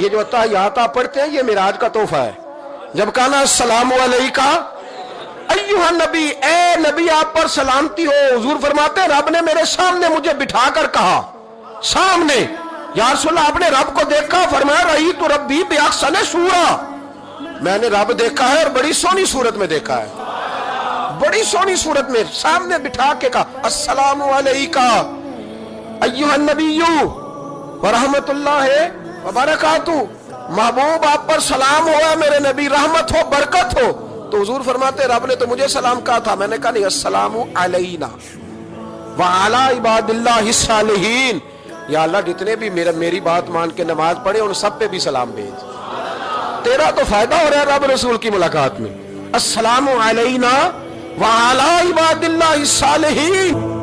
یہ جو اتحیات آپ پڑھتے ہیں، یہ میراج کا تحفہ ہے۔ جب کہنا السلام علیکہ ایوہ نبی، اے نبی، آپ پر سلامتی ہو۔ حضور فرماتے ہیں، رب نے میرے سامنے مجھے بٹھا کر کہا۔ سامنے۔ یا رسول اللہ، آپ نے رب کو دیکھا، فرمایا رہی تو ربی بے اکسن سورا میں نے رب دیکھا ہے اور بڑی سونی صورت میں دیکھا ہے۔ بڑی سونی صورت میں سامنے بٹھا کے کہا، السلام علیکہ ایوہ النبیو ورحمت اللہ۔ ہے وبرکاتہ، محبوب آپ پر سلام ہوا، میرے نبی رحمت ہو، برکت ہو۔ تو حضور فرماتے، رب نے تو مجھے سلام کہا تھا، میں نے کہا، نہیں، السلام علینا۔ وعلا عباد اللہ الصالحین۔ یا اللہ، جتنے بھی میرا میری بات مان کے نماز پڑھے، ان سب پہ بھی سلام بھیج۔ تیرا تو فائدہ ہو رہا ہے رب رسول کی ملاقات میں۔ السلام علینا وعلا عباد اللہ الصالحین۔